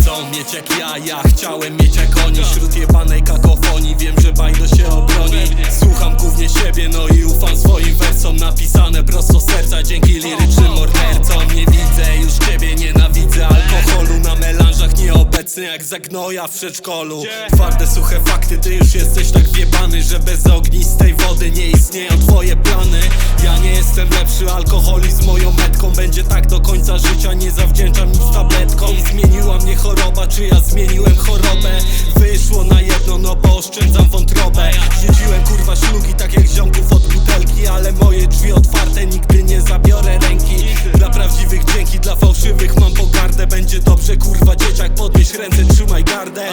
Chcą mieć jak ja, ja chciałem mieć jak oni. Wśród jebanej kakofonii wiem, że bajdo się obroni. Słucham głównie siebie, no i ufam swoim wersom. Napisane prosto serca dzięki lirycznym mordercom. Nie widzę już ciebie, nienawidzę alkoholu. Na melanżach nieobecny jak zagnoja w przedszkolu. Twarde, suche fakty, ty już jesteś tak wiebany Że bez ognistej wody nie istnieją twoje plany. Ja nie jestem lepszy, alkoholizm moją metką Będzie tak do końca życia, nie zawdzięczam nic tabletką oszczędzam wątrobę. Jeździłem kurwa ślugi, tak jak ziomków od butelki Ale moje drzwi otwarte, nigdy nie zabiorę ręki. Dla prawdziwych dzięki, dla fałszywych mam pogardę. Będzie dobrze kurwa dzieciak, podnieś ręce, trzymaj gardę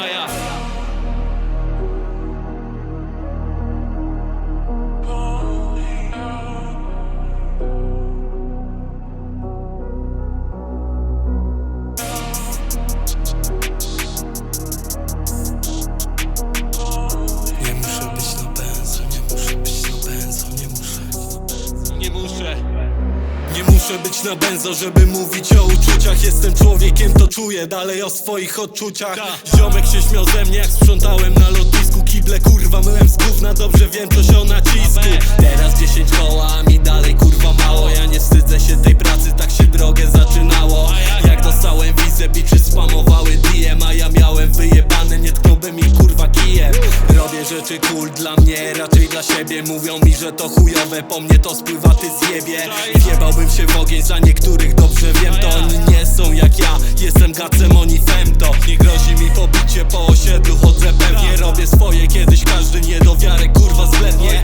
muszę być na benzo, żeby mówić o uczuciach. Jestem człowiekiem, to czuję dalej o swoich odczuciach. Ziomek się śmiał ze mnie, jak sprzątałem na lotnisku. Kible kurwa, myłem z gówna, dobrze wiem coś o nacisku. Teraz 10 koła, a mi dalej kurwa rzeczy cool dla mnie, raczej dla siebie. Mówią mi, że to chujowe, po mnie to spływa, ty zjebie. Wjebałbym się w ogień, za niektórych dobrze wiem To. Oni nie są jak ja, jestem gacem, oni femto Nie grozi mi pobicie po osiedlu, chodzę pewnie Robię swoje, kiedyś każdy niedowiarek kurwa zblednie